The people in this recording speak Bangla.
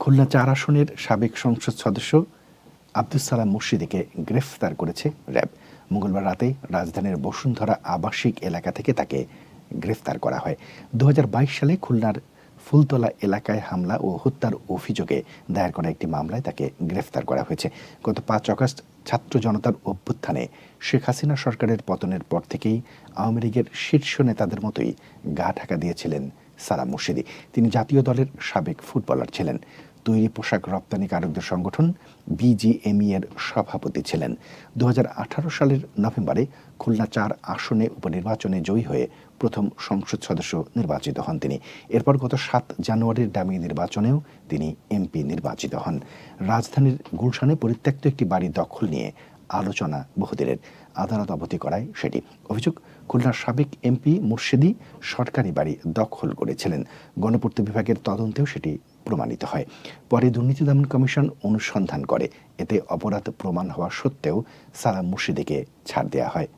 খুলনা চার আসনের সাবেক সংসদ সদস্য আব্দুল সালাম মুর্শিদিকে গ্রেফতার করেছে র্যাব। মঙ্গলবার রাতে রাজধানীর বসুন্ধরা আবাসিক এলাকা থেকে তাকে গ্রেফতার করা হয়। দু হাজার বাইশ সালে খুলনার ফুলতলা এলাকায় হামলা ও হত্যার অভিযোগে দায়ের করা একটি মামলায় তাকে গ্রেফতার করা হয়েছে। গত পাঁচ আগস্ট ছাত্র জনতার অভ্যুত্থানে শেখ হাসিনা সরকারের পতনের পর থেকেই আওয়ামী লীগের শীর্ষ নেতাদের মতোই গা ঢাকা দিয়েছিলেন সালাম মুর্শিদি। তিনি জাতীয় দলের সাবেক ফুটবলার ছিলেন। তৈরি পোশাক রপ্তানিকারকদের সংগঠন বিজিএমই এর সভাপতি ছিলেন। দু হাজার আঠারো সালের নভেম্বরে খুলনা চার আসনে উপনির্বাচনে জয়ী হয়ে প্রথম সংসদ সদস্য নির্বাচিত হন তিনি। এরপর গত সাত জানুয়ারির ডামি নির্বাচনেও তিনি এমপি নির্বাচিত হন। রাজধানীর গুলশানে পরিত্যক্ত একটি বাড়ি দখল নিয়ে আলোচনা বহুদিনের আদালত অবধি করায় সেটি। অভিযোগ, খুলনার সাবেক এমপি মুর্শিদি সরকারি বাড়ি দখল করেছিলেন। গণপূর্ত বিভাগের তদন্তেও সেটি প্রমাণিত হয়। পরে দুর্নীতি দমন কমিশন অনুসন্ধান করে। এতে অপরাধ প্রমাণ হওয়া সত্ত্বেও সালাম মুর্শিদিকে ছাড় দেওয়া হয়।